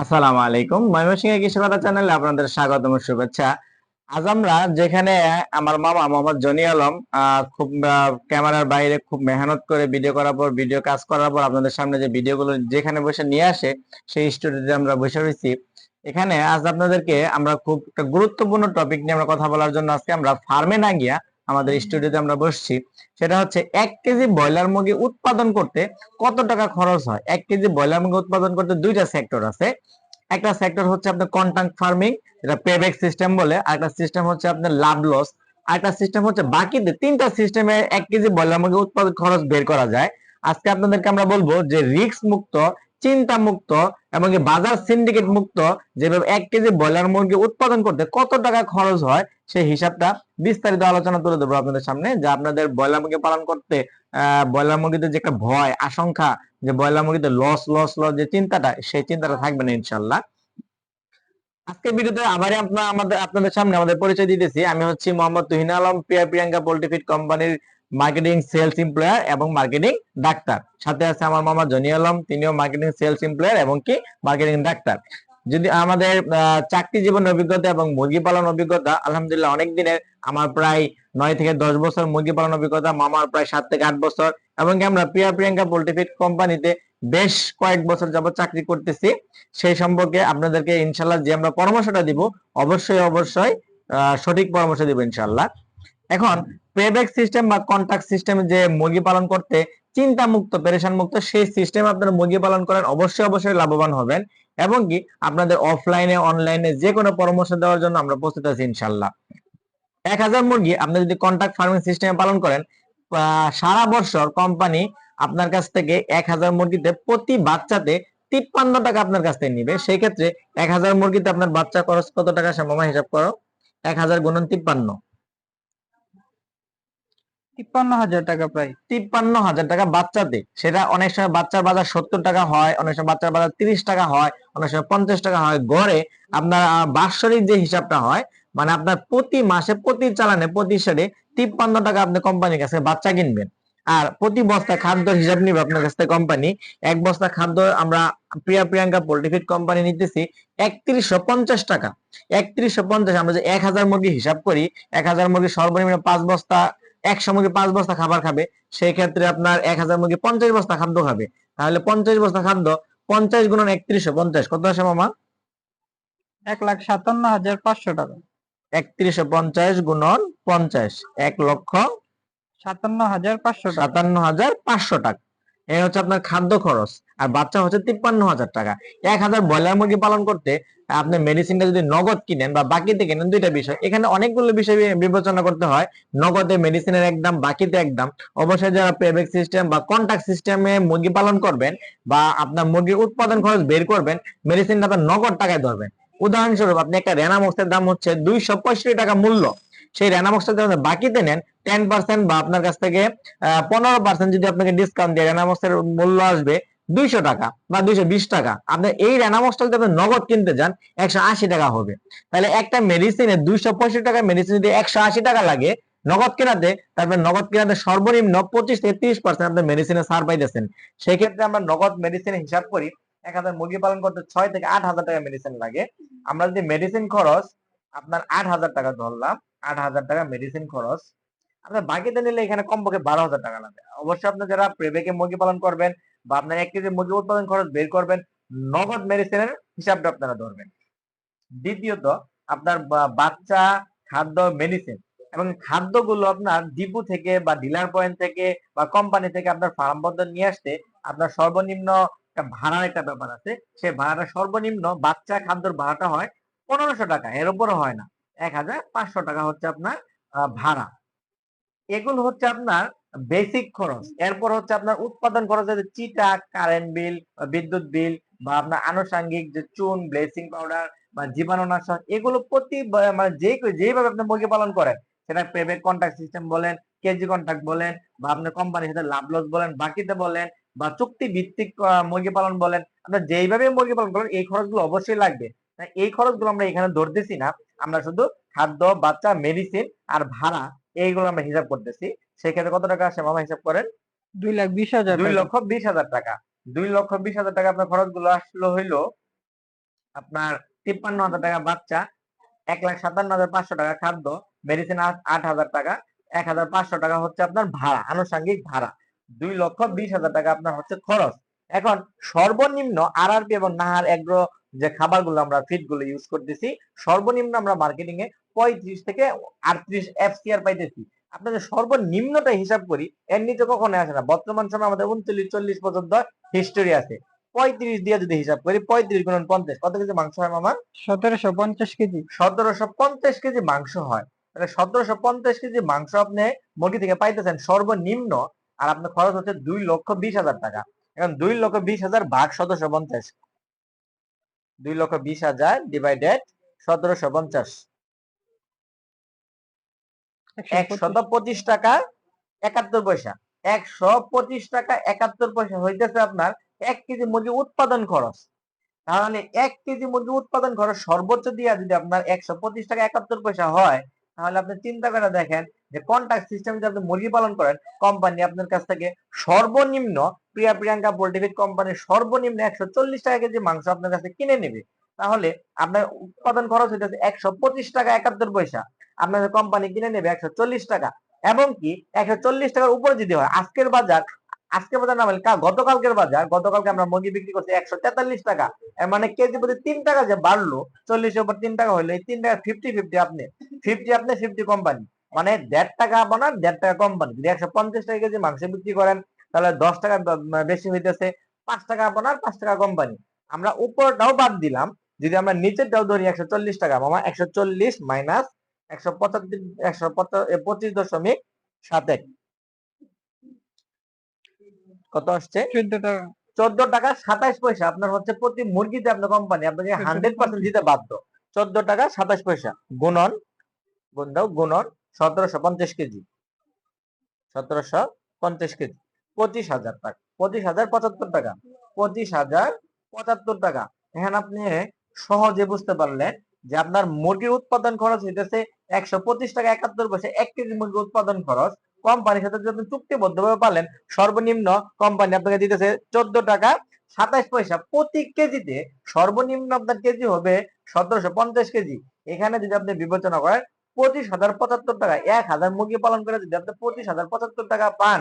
আসসালামু আলাইকুম। ময়মনসিংহ কৃষকতা চ্যানেলে আপনাদের স্বাগতম ও শুভেচ্ছা। আজ আমরা যেখানে আমার মামা মোহাম্মদ জনি আলম খুব ক্যামেরার বাইরে খুব মেহনত করে ভিডিও করার পর, ভিডিও কাজ করার পর আপনাদের সামনে যে ভিডিওগুলো যেখানে বসে নিয়ে আসে, সেই স্টুডিওতে আমরা বসে রয়েছি। এখানে আজ আপনাদেরকে আমরা খুব একটা গুরুত্বপূর্ণ টপিক নিয়ে আমরা কথা বলার জন্য আজকে আমরা ফার্মে না গিয়া আমাদের স্টুডিওতে আমরা বসছি সেটা হচ্ছে এক কেজি ব্রয়লার মুরগি উৎপাদন করতে কত টাকা খরচ হয়? এক কেজি ব্রয়লার মুরগি উৎপাদন করতে দুইটা সেক্টর আছে। একটা সেক্টর হচ্ছে আপনার কন্ট্রাক্ট ফার্মিং যেটা পেব্যাক সিস্টেম বলে আর একটা সিস্টেম হচ্ছে আপনার লাভ লস আর একটা সিস্টেম হচ্ছে বাকিতে তিনটা সিস্টেমে এক কেজি ব্রয়লার মুরগি উৎপাদন খরচ বের করা যায়। আজকে আপনাদেরকে আমরা বলব যে রিস্ক মুক্ত চিন্তা মুক্ত এবং বাজার সিন্ডিকেট মুক্ত, যেভাবে এক কেজি ব্রয়লার মুরগি উৎপাদন করতে কত টাকা খরচ হয়, সেই হিসাবটা বিস্তারিত আলোচনা তুলে দেবো আপনাদের সামনে, যে আপনাদের ব্রয়লার মুরগি পালন করতে ব্রয়লার মুরগিতে যে একটা ভয়, আশঙ্কা, যে ব্রয়লার মুরগিতে লস লস লস যে চিন্তাটা, সেই চিন্তাটা থাকবে না ইনশাল্লাহ আজকের ভিডিওতে আবারই আপনার, আমাদের, আপনাদের সামনে আমাদের পরিচয় দিতেছি, আমি হচ্ছি মোহাম্মদ তুহিন আলম, প্রিয়া প্রিয়াঙ্কা পোল্ট্রি ফিড কোম্পানির মার্কেটিং সেলস এমপ্লয়ার এবং মার্কেটিং ডাক্তার। সাথে আছে আমার মামা জনি আলম, তিনিও মার্কেটিং সেলস এমপ্লয়ার এবং কি মার্কেটিং ডাক্তার। যদি আমাদের চাকরি জীবন অভিজ্ঞতা এবং মুরগি পালন অভিজ্ঞতা, আলহামদুলিল্লাহ অনেক দিনের, আমার প্রায় নয় থেকে দশ বছর মুরগি পালন অভিজ্ঞতা, মামার প্রায় সাত থেকে আট বছর, এবং আমরা প্রিয়া প্রিয়াঙ্কা পোল্ট্রিফিড কোম্পানিতে বেশ কয়েক বছর যাবত চাকরি করতেছি। সেই সম্পর্কে আপনাদেরকে ইনশাল্লাহ যে আমরা পরামর্শটা দিব, অবশ্যই অবশ্যই সঠিক পরামর্শ দিব ইনশাল্লাহ এখন পেব্যাক সিস্টেম বা কন্ট্যাক্ট সিস্টেম যে মুরগি পালন করতে চিন্তা মুক্ত পেরেশান মুক্ত সেই সিস্টেম আপনারা মুরগি পালন করেন, অবশ্যই অবশ্যই লাভবান হবেন। এবং কি আপনাদের অফলাইনে অনলাইনে যে কোনো পরামর্শ দেওয়ার জন্য আমরা প্রস্তুত আছি ইনশাল্লাহ। এক হাজার মুরগি আপনি যদি কন্ট্রাক্ট ফার্মিং সিস্টেমে পালন করেন সারা বছর কোম্পানি আপনার কাছ থেকে এক হাজার মুরগিতে প্রতি বাচ্চাতে তিপ্পান্ন টাকা আপনার কাছ থেকে নিবে। সেই ক্ষেত্রে এক হাজার মুরগিতে আপনার বাচ্চা খরচ কত টাকা মামা হিসাব করো। এক হাজার গুণন তিপ্পান্ন। তিপ্পান্ন হাজার টাকা প্রায় তিপ্পান্ন হাজার টাকা বাচ্চাতে সেটা অনেক সময় বাচ্চার বাজার সত্তর টাকা হয়, অনেক সময় বাচ্চার বাজার তিরিশ টাকা হয়, অনেক সময় পঞ্চাশ টাকা হয়। গড়ে আপনার বাৎসরিক যে হিসাবটা হয় মানে আপনার প্রতি মাসে, প্রতি চালানে, প্রতি সেরে তিপ্পান্ন টাকা আপনি কোম্পানির কাছে বাচ্চা কিনবেন। আর প্রতি বস্তা খাদ্য হিসাব নিবে আপনার কাছ থেকে কোম্পানি এক বস্তা খাদ্য আমরা Priya Priyanka poultry feed company নিতেছি একত্রিশশো পঞ্চাশ টাকা। একত্রিশশো পঞ্চাশ, আমরা যে এক হাজার মুরগি হিসাব করি, এক হাজার মুরগি সর্বনিম্ন পাঁচ বস্তা একশো মুরগি পাঁচ বস্তা খাবার খাবে সেই ক্ষেত্রে আপনার এক হাজার মুরগি পঞ্চাশ বস্তা খাদ্য খাবে। তাহলে পঞ্চাশ বস্তা খাদ্য পঞ্চাশ গুণন একত্রিশশো পঞ্চাশ কত আসে মামা? এক লাখ সাতান্ন হাজার পাঁচশো টাকা। একত্রিশশো পঞ্চাশ গুণন পঞ্চাশ এক লক্ষ সাতান্ন হাজার পাঁচশো টাকা। সাতান্ন হাজার পাঁচশো টাকা। এই হচ্ছে আপনার খাদ্য খরচ। আর বাচ্চা হচ্ছে তিপ্পান্ন হাজার টাকা। এক হাজার ব্রয়লার মুরগি পালন করতে আপনি মেডিসিনটা যদি নগদ কিনেন বা বাকিতে কিনেন, দুইটা বিষয়। এখানে অনেকগুলো বিষয় বিবেচনা করতে হয়। নগদে মেডিসিনের একদম বাকিতে একদম অবশ্যই যারা পেব্যাক সিস্টেম বা কন্ট্যাক্ট সিস্টেমে মুরগি পালন করবেন বা আপনার মুরগির উৎপাদন খরচ বের করবেন মেডিসিনটা আপনার নগদ টাকায় ধরবেন। উদাহরণস্বরূপ আপনি একটা রেনামক্সের দাম হচ্ছে দুইশো পঁয়ষট্টি টাকা মূল্য। সেই রেনামক্সটা আপনি বাকিতে নেন টেন পার্সেন্ট বা আপনার কাছ থেকে পনেরো পার্সেন্ট যদি আপনাকে ডিসকাউন্ট দিয়ে রেনামক্সের মূল্য আসবে দুইশো টাকা বা দুইশো বিশ টাকা। আপনি এই রেনামক্সটা যদি আপনি নগদ কিনতে যান, একশো আশি টাকা হবে। তাহলে একটা মেডিসিনে দুইশো পঁয়ষট্টি টাকা মেডিসিন যদি একশো আশি টাকা লাগে, নগদ কেনাতে, তারপরে নগদ কেনাতে সর্বনিম্ন পঁচিশ থেকে তিরিশ পার্সেন্ট আপনি মেডিসিনে সার পাইতেছেন। সেই ক্ষেত্রে আমরা নগদ মেডিসিনে হিসাব করি, এক হাজার মুরগি পালন করতে ছয় থেকে আট হাজার টাকা মেডিসিন লাগে। আমরা যদি মেডিসিন খরচ আপনার আট হাজার টাকা ধরলাম আট হাজার টাকা মেডিসিন খরচ। আপনার বাকিতে নিলে এখানে কমপক্ষে বারো হাজার টাকা লাগবে। অবশ্যই আপনি যারা প্রেবেকে মুরগি পালন করবেন বা আপনার এক কেজি মুরগি উৎপাদন খরচ বের করবেন, নগদ মেডিসিনের হিসাবটা আপনারা ধরবেন। দ্বিতীয়ত, আপনার বাচ্চা খাদ্য মেডিসিন এবং খাদ্যগুলো আপনার ডিপু থেকে বা ডিলার পয়েন্ট থেকে বা কোম্পানি থেকে আপনার ফার্ম বন্দর নিয়ে আসতে আপনার সর্বনিম্ন একটা ভাড়ার একটা ব্যাপার আছে। সেই ভাড়াটা সর্বনিম্ন বাচ্চা খাদ্যর ভাড়াটা হয় পনেরোশো টাকা, এর উপরও হয় না। এক হাজার পাঁচশো টাকা হচ্ছে আপনার ভাড়া। এগুলো হচ্ছে আপনার বেসিক খরচ। এরপর হচ্ছে আপনার উৎপাদন খরচ আছে চিটা কারেন্ট বিল বিদ্যুৎ বিল বা আপনার আনুষঙ্গিক যে চুন ব্লেসিং পাউডার বা জীবাণুনাশক, এগুলো প্রতি মানে যে যেভাবে আপনি মুরগি পালন করেন, সেটা পেবেক কন্ট্রাক্ট সিস্টেম বলেন কেজি কন্ট্রাক্ট বলেন বা আপনার কোম্পানির সাথে লাভ লস বলেন, বাকিতে বলেন বা চুক্তি ভিত্তিক মুরগি পালন বলেন, আপনার যেইভাবে মুরগি পালন করেন, এই খরচগুলো অবশ্যই লাগবে। এই খরচগুলো আমরা এখানে ধরতেছি না। আমরা শুধু খাদ্য বাচ্চা মেডিসিন আর ভাড়া এইগুলো আমরা হিসাব করতেছি। সেক্ষেত্রে কত টাকা আসে মামা হিসাব করেন? দুই লাখ বিশ হাজার দুই লক্ষ বিশ হাজার টাকা। দুই লক্ষ বিশ হাজার টাকা আপনার খরচগুলো আসলো হইল আপনার তিপ্পান্ন হাজার টাকা বাচ্চা এক লাখ সাতান্ন হাজার পাঁচশো টাকা খাদ্য মেডিসিন আট হাজার টাকা এক হাজার পাঁচশো টাকা হচ্ছে আপনার ভাড়া আনুষঙ্গিক ভাড়া। দুই লক্ষ বিশ হাজার টাকা আপনার হচ্ছে খরচ। এখন সর্বনিম্ন আরআরপি এবং নাহার এগ্রো যে খাবারগুলো আমরা ফিডগুলো ইউজ করতেছি সর্বনিম্ন আমরা মার্কেটিং এ পঁয়ত্রিশ থেকে আটত্রিশ এফসিআর পাইতেছি। আপনাদের সর্বনিম্নটা হিসাব করি এর নিচে কখনো আসে না। বর্তমান সময় আমাদের উনচল্লিশ চল্লিশ পর্যন্ত হিস্টোরি আছে। পঁয়ত্রিশ দিয়ে যদি হিসাব করি পঁয়ত্রিশ গুণন পঞ্চাশ কত কেজি মাংস হয় মামা? সতেরোশো পঞ্চাশ কেজি। সতেরোশো পঞ্চাশ কেজি মাংস হয়। তাহলে সতেরোশো পঞ্চাশ কেজি মাংস আপনি মুরগি থেকে পাইতেছেন সর্বনিম্ন আর আপনার খরচ হচ্ছে দুই লক্ষ বিশ হাজার টাকা। এখন দুই লক্ষ বিশ হাজার ভাগ সতেরোশো পঞ্চাশ। দুই লক্ষ বিশ হাজার ডিভাইডেড সতেরোশো পঞ্চাশ। একশত পঁচিশ টাকা একাত্তর পয়সা। একশো পঁচিশ টাকা একাত্তর পয়সা হইতেছে আপনার এক কেজি মুরগি উৎপাদন খরচ। তাহলে এক কেজি মুরগি উৎপাদন খরচ সর্বোচ্চ দিয়া যদি আপনার একশো পঁচিশ টাকা একাত্তর পয়সা হয়, তাহলে আপনি চিন্তা করে দেখেন যে কন্ট্যাক্ট সিস্টেম যদি আপনি মুরগি পালন করেন কোম্পানি আপনার কাছ থেকে সর্বনিম্ন প্রিয়া প্রিয়াঙ্কা পোল্ট্রিফিড কোম্পানির সর্বনিম্ন একশো চল্লিশ টাকা কেজি মাংস আপনার কাছে কিনে নেবে। তাহলে আপনার উৎপাদন খরচ হইতেছে একশো পঁচিশ টাকা একাত্তর পয়সা। আপনাদের কোম্পানি কিনে নেবে একশো চল্লিশ টাকা। এবং কি একশো চল্লিশ টাকার উপরে যদি হয়, আজকের বাজার আজকের বাজার না গতকালকের বাজার, গতকালকে আমরা মুরগি বিক্রি করছি একশো তেতাল্লিশ টাকা। মানে কেজি প্রতি তিন টাকা যে বাড়লো, চল্লিশের উপর তিন টাকা হইল, এই তিন টাকা ফিফটি ফিফটি আপনি ফিফটি আপনি ফিফটি কোম্পানি মানে দেড় টাকা আপনার দেড় টাকা কোম্পানি যদি একশো পঞ্চাশ টাকা কেজি মাংস বিক্রি করেন তাহলে দশ টাকা বেশি হইতেছে পাঁচ টাকা আপনার পাঁচ টাকা কোম্পানি আমরা উপরটাও বাদ দিলাম যদি আমরা নিচেরটাও ধরি একশো চল্লিশ টাকা মামা একশো চল্লিশ মাইনাস একশো পঁচাত্তর একশো পঁচিশ দশমিক সাত এক। কত আসছে? চোদ্দ টাকা। চোদ্দ টাকা সাতাইশ পয়সা আপনার হচ্ছে প্রতি মুরগিতে আপনার কোম্পানি আপনাকে হান্ড্রেড পার্সেন্ট দিতে বাধ্য। চোদ্দ টাকা সাতাশ পয়সা গুণন গুণ দাও গুণন সতেরোশো পঞ্চাশ কেজি। সতেরোশো পঞ্চাশ কেজি। পঁচিশ হাজার টাকা। পঁচিশ হাজার পঁচাত্তর টাকা। পঁচিশ হাজার পঁচাত্তর টাকা। এখানে আপনি সহজে বুঝতে পারলেন যে আপনার মুরগির উৎপাদন খরচ হইতেছে একশো পঁচিশ টাকা একাত্তর পয়সা। এক কেজি মুরগির উৎপাদন খরচ কোম্পানির সাথে যদি চুক্তিবদ্ধভাবে পালেন, সর্বনিম্ন কোম্পানি আপনাকে দিতেছে চোদ্দ টাকা সাতাশ পয়সা। প্রতি কেজিতে সর্বনিম্ন আপনার কেজি হবে সতেরোশো পঞ্চাশ কেজি। এখানে যদি আপনি বিবেচনা করেন, পঁচিশ হাজার পঁচাত্তর টাকা, এক হাজার মুরগি পালন করে যদি আপনি পঁচিশ হাজার পঁচাত্তর টাকা পান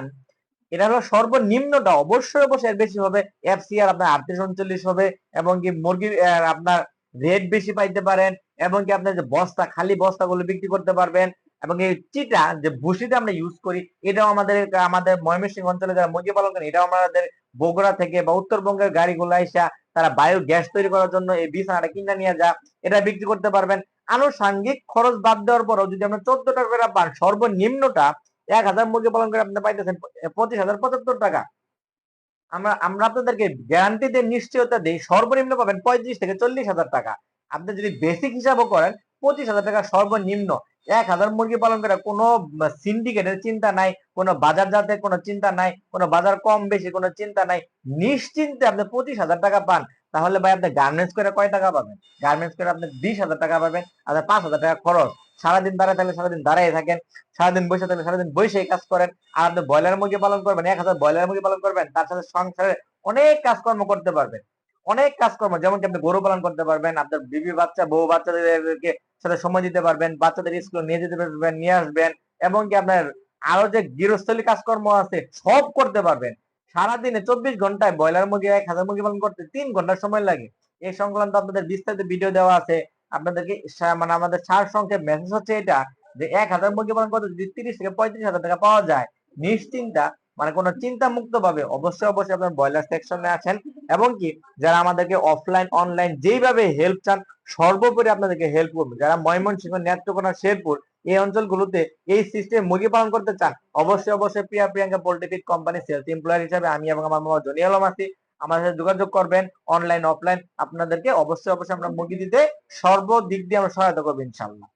এটা হলো সর্বনিম্নটা অবশ্যই অবশ্যই এর বেশি হবে। এফসিআর আপনার আটত্রিশ উনচল্লিশ হবে এবং কি মুরগির আহ, আপনার রেট বেশি পাইতে পারেন এবং কি আপনার যে বস্তা খালি বস্তাগুলো বিক্রি করতে পারবেন এবং এই চিটা যে ভুসিটা আমরা ইউজ করি এটাও আমাদের আমাদের ময়মনসিংহ অঞ্চলে যারা মুরগি পালন করেন এটাও আমাদের বগুড়া থেকে বা উত্তরবঙ্গের গাড়িগুলো আইসা তারা বায়ো গ্যাস তৈরি করার জন্য এই বিছানাটা কিনে নিয়ে যা এটা বিক্রি করতে পারবেন। আনুষাঙ্গিক খরচ বাদ দেওয়ার পরও যদি আমরা চোদ্দ টাকা করে পান সর্বনিম্নটা এক হাজার মুরগি পালন করে আপনি পাইতেছেন পঁচিশ হাজার পঁচাত্তর টাকা। আমরা আমরা আপনাদেরকে গ্যারান্টি দিয়ে নিশ্চয়তা দিই, সর্বনিম্ন পাবেন পঁয়ত্রিশ থেকে চল্লিশ হাজার টাকা। আপনি যদি বেসিক হিসাবও করেন, পঁচিশ হাজার টাকা সর্বনিম্ন এক হাজার মুরগি পালন করে কোনো সিন্ডিকেটের চিন্তা নাই, কোনো বাজার জাতের কোনো চিন্তা নাই, কোনো বাজার কম বেশি কোনো চিন্তা নাই। নিশ্চিন্তে আপনি পঁচিশ হাজার টাকা পান, তাহলে ভাই আপনি গার্মেন্টস করে কয় টাকা পাবেন? গার্মেন্টস করে আপনি বিশ হাজার টাকা পাবেন, আর পাঁচ হাজার টাকা খরচ। সারাদিন দাঁড়ায় থাকলে সারাদিন দাঁড়ায় থাকেন, সারাদিন বসে থাকলে সারাদিন বসে কাজ করেন, আর আপনি ব্রয়লার মুরগি পালন করবেন, এক হাজার ব্রয়লার মুরগি পালন করবেন, তার সাথে সংসারে অনেক কাজকর্ম করতে পারবেন, অনেক কাজকর্ম যেমন কি আপনি গরু পালন করতে পারবেন, আপনার বিবি বাচ্চা, বউ বাচ্চাদেরকে সাথে সময় দিতে পারবেন, বাচ্চাদের স্কুলে নিয়ে যেতে পারবেন, নিয়ে আসবেন এবং কি আপনার আরও যে গৃহস্থলী কাজকর্ম আছে, সব করতে পারবেন। সারাদিনে চব্বিশ ঘন্টায় ব্রয়লার মুরগি, এক হাজার মুরগি পালন করতে তিন ঘণ্টা সময় লাগে। এই সংক্রান্ত আপনাদের বিস্তারিত ভিডিও দেওয়া আছে। আপনাদেরকে মানে আমাদের সার সংক্ষেপ মেসেজ হচ্ছে এটা, যে এক হাজার মুরগি পালন করতে যদি তিরিশ থেকে পঁয়ত্রিশ হাজার টাকা পাওয়া যায়, নিশ্চিন্তা মানে কোনো চিন্তা মুক্ত ভাবে অবশ্যই অবশ্যই আপনার ব্রয়লার সেকশনে আছেন। এবং কি যারা আমাদেরকে অফলাইন অনলাইন যেইভাবে হেল্প চান, সর্বোপরি আপনাদেরকে হেল্প করবে। যারা ময়মনসিংহ নেত্রকোনা শেরপুর, এই অঞ্চলগুলোতে এই সিস্টেম মুরগি পালন করতে চান, অবশ্যই অবশ্যই Priya Priyanka poultry company sales employer হিসাবে আমি এবং আমার মামা জনি আলম আছি। আমাদের সাথে যোগাযোগ করবেন অনলাইন অফলাইন আপনাদেরকে অবশ্যই অবশ্যই আমরা মুরগি দিতে সর্বদিক দিয়ে আমরা সহায়তা করব ইনশাল্লাহ